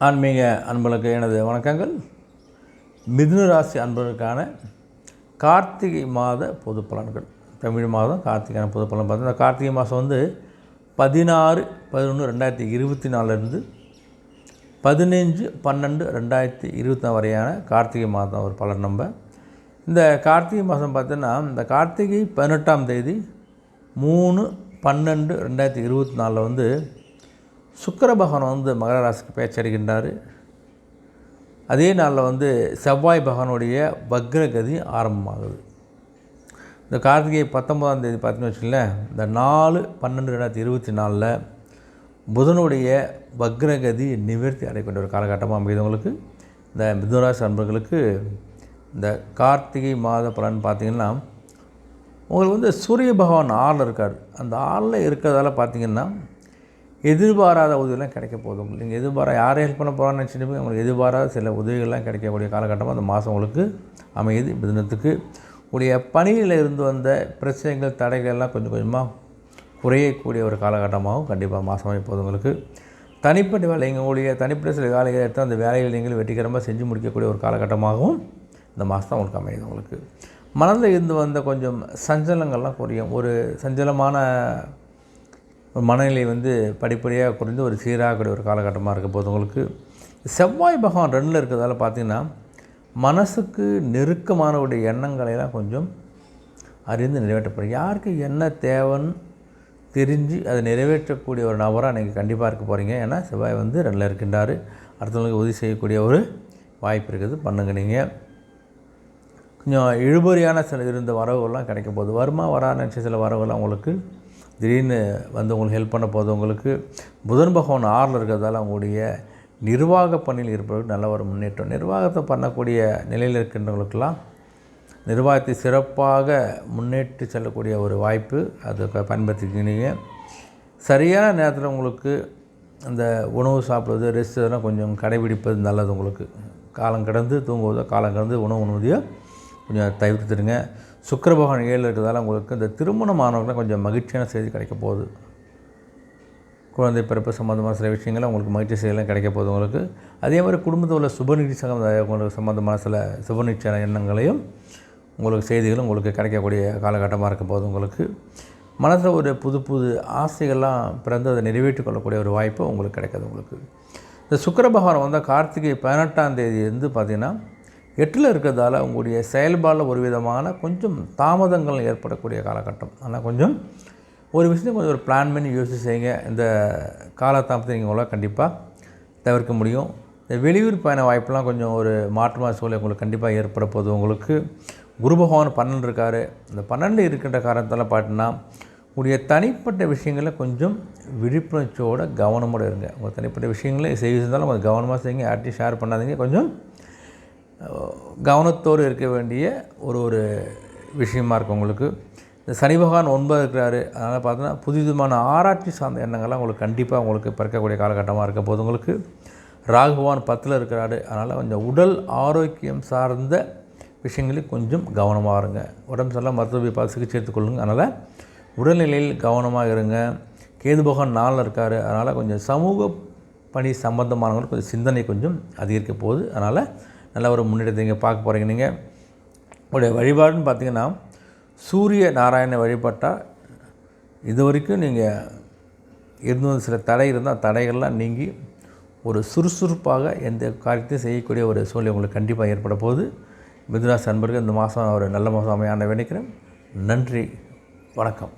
ஆன்மீக அன்பர்களுக்கு எனது வணக்கங்கள். மிதுன ராசி அன்பர்களுக்கான கார்த்திகை மாத பொது பலன்கள். தமிழ் மாதம் கார்த்திகான பொது பலன் பார்த்தீங்கன்னா கார்த்திகை மாதம் வந்து பதினாறு பதினொன்று ரெண்டாயிரத்தி இருபத்தி நாலுலேருந்து பதினஞ்சு பன்னெண்டு ரெண்டாயிரத்தி இருபத்தி நாலு வரையான கார்த்திகை மாதம் ஒரு பலன் நம்ம. இந்த கார்த்திகை மாதம் பார்த்தீங்கன்னா இந்த கார்த்திகை பதினெட்டாம் தேதி மூணு பன்னெண்டு ரெண்டாயிரத்தி இருபத்தி நாலில் வந்து சுக்கர பகவான் வந்து மகர ராசிக்கு பேச்சடைகின்றார் அதே நாளில் வந்து செவ்வாய் பகவானுடைய வக்ரகதி ஆரம்பமாகுது. இந்த கார்த்திகை பத்தொன்பதாம் தேதி பார்த்தீங்கன்னு வச்சுங்களேன் இந்த நாலு பன்னெண்டு ரெண்டாயிரத்தி இருபத்தி நாலில் புதனுடைய வக்ரகதி நிவர்த்தி அடைக்கின்ற ஒரு காலகட்டமாக அமைதவங்களுக்கு இந்த மிதுனராசி அன்பர்களுக்கு இந்த கார்த்திகை மாத பலன் பார்த்திங்கன்னா உங்களுக்கு வந்து சூரிய பகவான் ஆறில் இருக்கார். அந்த ஆறில் இருக்கிறதால பார்த்திங்கன்னா எதிர்பாராத உதவியெல்லாம் கிடைக்க போதும். நீங்கள் எதிர்பாரா யாரை ஹெல்ப் பண்ண போகிறான்னு நினச்சிட்டு போய் உங்களுக்கு எதிர்பாராத சில உதவிகள்லாம் கிடைக்கக்கூடிய காலகட்டமாக அந்த மாதம் உங்களுக்கு அமையுது. தினத்துக்கு உடைய பணியில் இருந்து வந்த பிரச்சனைகள் தடைகள் எல்லாம் கொஞ்சம் கொஞ்சமாக குறையக்கூடிய ஒரு காலகட்டமாகவும் கண்டிப்பாக மாதமாக போகுது உங்களுக்கு. தனிப்பட்ட வேலை எங்களுடைய தனிப்பட்ட சில வேலைகளை எடுத்து அந்த வேலைகளை நீங்கள் வெற்றிகரமாக செஞ்சு முடிக்கக்கூடிய ஒரு காலகட்டமாகவும் இந்த மாதம் தான் உங்களுக்கு அமையுது உங்களுக்கு. மனதில் இருந்து வந்த கொஞ்சம் சஞ்சலங்கள்லாம் குறையும். ஒரு சஞ்சலமான மனநிலை வந்து படிப்படியாக குறைந்து ஒரு சீராகக்கூடிய ஒரு காலகட்டமாக இருக்க போது உங்களுக்கு. செவ்வாய் பகவான் ரெண்டில் இருக்கிறதால பார்த்திங்கன்னா மனசுக்கு நெருக்கமானவுடைய எண்ணங்களையெல்லாம் கொஞ்சம் அறிந்து நிறைவேற்றப்படும் யாருக்கு என்ன தேவைன்னு தெரிஞ்சு அதை நிறைவேற்றக்கூடிய ஒரு நபராக நீங்கள் கண்டிப்பாக இருக்க போகிறீங்க ஏன்னா செவ்வாய் வந்து ரெண்டில் இருக்கின்றார். அடுத்தவங்களுக்கு உதவி செய்யக்கூடிய ஒரு வாய்ப்பு இருக்குது. பண்ணுங்க நீங்கள் கொஞ்சம் இழுபறியான சில இருந்த வரவுகள்லாம் கிடைக்கும் போகுது. வருமா வரா சில வரவுகள்லாம் உங்களுக்கு திடீர்னு வந்து உங்களுக்கு ஹெல்ப் பண்ண போதவங்களுக்கு புதன் பகவான் ஆறில் இருக்கிறதால அவங்களுடைய நிர்வாக பணியில் இருப்பவர்கள் நல்ல ஒரு முன்னேற்றம். நிர்வாகத்தை பண்ணக்கூடிய நிலையில் இருக்கின்றவங்களுக்கெல்லாம் நிர்வாகத்தை சிறப்பாக முன்னேற்றி செல்லக்கூடிய ஒரு வாய்ப்பு அதை பயன்படுத்திக்கினீங்க. சரியான நேரத்தில் உங்களுக்கு அந்த உணவு சாப்பிடுவது ரெஸ்ட் இதெல்லாம் கொஞ்சம் கடைபிடிப்பது நல்லது உங்களுக்கு. காலம் கடந்து தூங்குவதோ காலம் கடந்து உணவு உணவுதையோ கொஞ்சம் தவிர்த்துடுங்க. சுக்கரபகவான் ஏழில் இருக்கிறதால உங்களுக்கு இந்த திருமணமானவர்களும் கொஞ்சம் மகிழ்ச்சியான செய்தி கிடைக்க போகுது. குழந்தை பிறப்பு சம்மந்தமான சில விஷயங்கள் உங்களுக்கு மகிழ்ச்சி செய்யலாம் கிடைக்க போகுது உங்களுக்கு. அதே மாதிரி குடும்பத்தில் உள்ள சுபநிதி சம்மந்த உங்களுக்கு சம்மந்தமான சில சுபநிச்சய எண்ணங்களையும் உங்களுக்கு செய்திகளும் உங்களுக்கு கிடைக்கக்கூடிய காலகட்டமாக இருக்க போகுது உங்களுக்கு. மனசில் ஒரு புது புது ஆசைகள்லாம் பிறந்து அதை நிறைவேற்றிக் கொள்ளக்கூடிய ஒரு வாய்ப்பு உங்களுக்கு கிடைக்காது உங்களுக்கு. இந்த சுக்கர பகவான் வந்தால் கார்த்திகை பதினெட்டாம் தேதி வந்து பார்த்திங்கன்னா எட்டில் இருக்கிறதால உங்களுடைய செயல்பாடில் ஒரு விதமான கொஞ்சம் தாமதங்கள் ஏற்படக்கூடிய காலகட்டம். ஆனால் கொஞ்சம் ஒரு விஷயத்தை கொஞ்சம் ஒரு பிளான் பண்ணி யோசிச்சு செய்யுங்க. இந்த காலதாமத்தை நீங்கள் உங்களால் கண்டிப்பாக தவிர்க்க முடியும். இந்த வெளியூர் பயண வாய்ப்பெலாம் கொஞ்சம் ஒரு மாற்றமான சூழல் உங்களுக்கு கண்டிப்பாக ஏற்பட போகுது. உங்களுக்கு குரு பகவான் பன்னெண்டு இருக்கார். இந்த பன்னெண்டு இருக்கின்ற காரணத்தால் பார்த்தீங்கன்னா உங்களுடைய தனிப்பட்ட விஷயங்களில் கொஞ்சம் விழிப்புணர்ச்சியோட கவனமோடு இருங்க. உங்கள் தனிப்பட்ட விஷயங்களை செய்திருந்தாலும் கொஞ்சம் கவனமாக செய்யுங்க. யார்ட்டையும் ஷேர் பண்ணாதீங்க. கொஞ்சம் கவனத்தோடு இருக்க வேண்டிய ஒரு ஒரு விஷயமா இருக்கும் உங்களுக்கு. இந்த சனி பகவான் ஒன்பது இருக்கிறாரு. அதனால் பார்த்தோன்னா புதுவிதமான ஆராய்ச்சி சார்ந்த எண்ணங்கள்லாம் உங்களுக்கு கண்டிப்பாக உங்களுக்கு பிறக்கக்கூடிய காலகட்டமாக இருக்க போது உங்களுக்கு. ராகுவான் பத்தில் இருக்கிறாரு. அதனால் கொஞ்சம் உடல் ஆரோக்கியம் சார்ந்த விஷயங்களில் கொஞ்சம் கவனமாக இருங்க. உடம்பு சரியில்லாம் மருத்துவ பார்த்து சிகிச்சை எடுத்துக்கொள்ளுங்க அதனால் உடல்நிலையில் கவனமாக இருங்க. கேது பகவான் நாளில் இருக்கார். அதனால் கொஞ்சம் சமூக பணி சம்பந்தமானவங்களுக்கு கொஞ்சம் சிந்தனை கொஞ்சம் அதிகரிக்க போகுது. அதனால் நல்ல ஒரு முன்னேற்றத்தை நீங்கள் பார்க்க போகிறீங்க நீங்கள் உங்களுடைய வழிபாடுன்னு பார்த்தீங்கன்னா சூரிய நாராயண வழிபட்டால் இது வரைக்கும் நீங்கள் இருந்து வந்த சில தடை இருந்தால் தடைகள்லாம் நீங்கி ஒரு சுறுசுறுப்பாக எந்த காரியத்தையும் செய்யக்கூடிய ஒரு சூழ்நிலை உங்களுக்கு கண்டிப்பாக ஏற்பட போகுது. மிதுராசி அன்பர்கள் இந்த மாதம் ஒரு நல்ல மாதம் அமையான நினைக்கிறேன். நன்றி வணக்கம்.